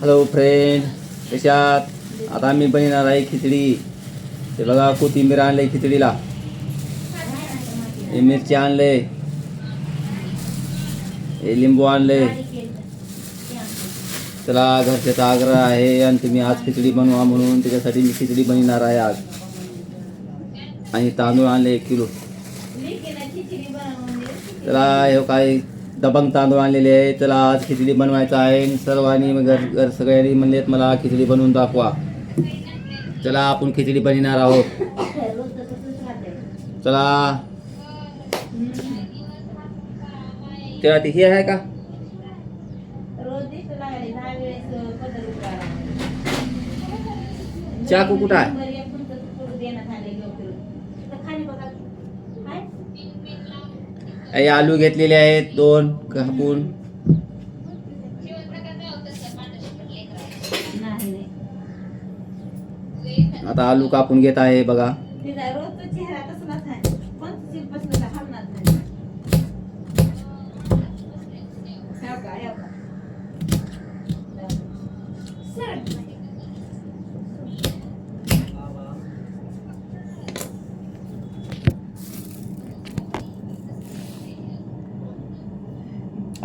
Hello friend कशात? आता मी बनणार आहे खिचडी. ते बघा कोथिंबीर आणलंय खिचडीला. हे मिरची आणलंय. हे लिंबू आणलंय. चला घरच्याचा आग्रह आहे आणि तुम्ही आज खिचडी बनवा म्हणून. त्याच्यासाठी मी खिचडी बनणार आहे आज. आणि तांदूळ आणले एक किलो. चला हे हो काय? दबंग तांदूळ आणलेले आहे चला आज खिचडी बनवायचं आहे. सर्वांनी मग घर घर सगळ्यांनी म्हणलेत मला खिचडी बनवून दाखवा. चला आपण खिचडी बनविणार आहोत. चला. तेव्हा ती हे आहे का? चाकू कुठं आहे? आलू घेतलेले आहेत दोन कापून. आता आलू कापून घेत आहे बघा.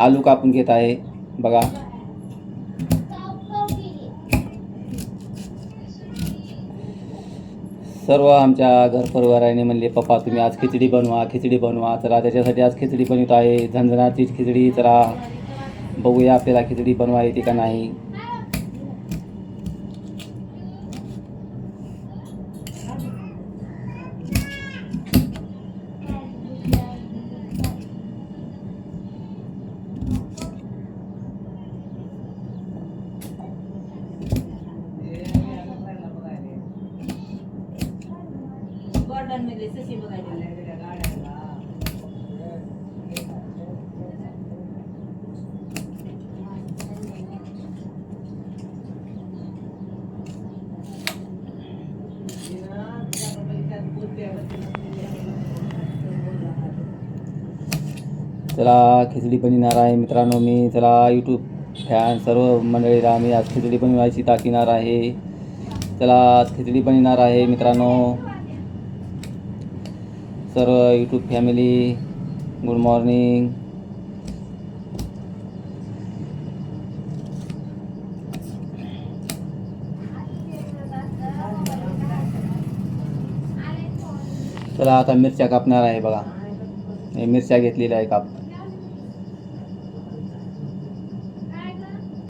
आलू कापून घेत आहे. बघा. सर्व आमच्या घर परिवाराने म्हणले पप्पा तुम्ही आज खिचडी बनवा खिचडी बनवा. चला त्याच्यासाठी आज खिचडी बनवत आहे. झंझणाची खिचडी. चला बघूया आपल्याला खिचडी बनवा येते का नाही. गॉर्डन मध्ये सशी बघायला चला खिचडी बनवणार आहे मित्रांनो मी चला यूट्यूब फॅन सर्व मंडळीला मी आज खिचडी बनवायची दाखविणार आहे. चला आज खिचडी बनवणार आहे मित्रांनो. सर्व यूट्यूब फैमिली गुड मॉर्निंग चला, आता मिरच्या कापणार आहे बघा. हे मिरच्या घेतलेल्या आहे काप.